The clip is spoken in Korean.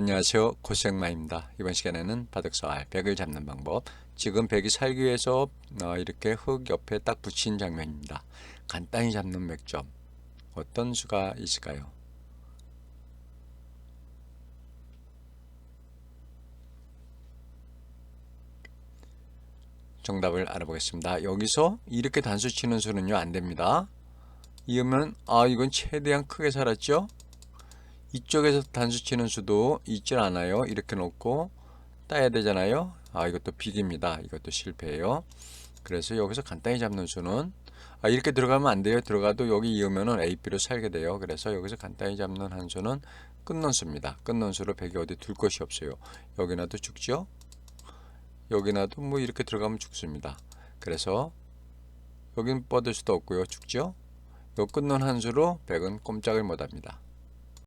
안녕하세요. 고생마입니다. 이번 시간에는 알 100을 잡는 방법. 지금 100이 살기 위해서 어, 이렇게 흙 옆에 딱 붙인 장면입니다. 간단히 잡는 맥점. 어떤 수가 있을까요? 정답을 알아보겠습니다. 여기서 이렇게 단수 치는 수는요 안됩니다. 이으면 아 이건 최대한 크게 살았죠 이쪽에서 단수 치는 수도 있질 않아요. 이렇게 놓고 따야 되잖아요. 아 이것도 비기입니다. 이것도 실패예요. 그래서 여기서 간단히 잡는 수는 아 이렇게 들어가면 안 돼요. 들어가도 여기 이으면은 AB로 살게 돼요. 그래서 여기서 간단히 잡는 한 수는 끝논수입니다. 끝논수로 백이 어디 둘 곳이 없어요. 여기 나도 죽죠. 여기 나도 뭐 이렇게 들어가면 죽습니다. 그래서 여긴 뻗을 수도 없고요. 죽죠. 요 끝논 한 수로 백은 꼼짝을 못합니다.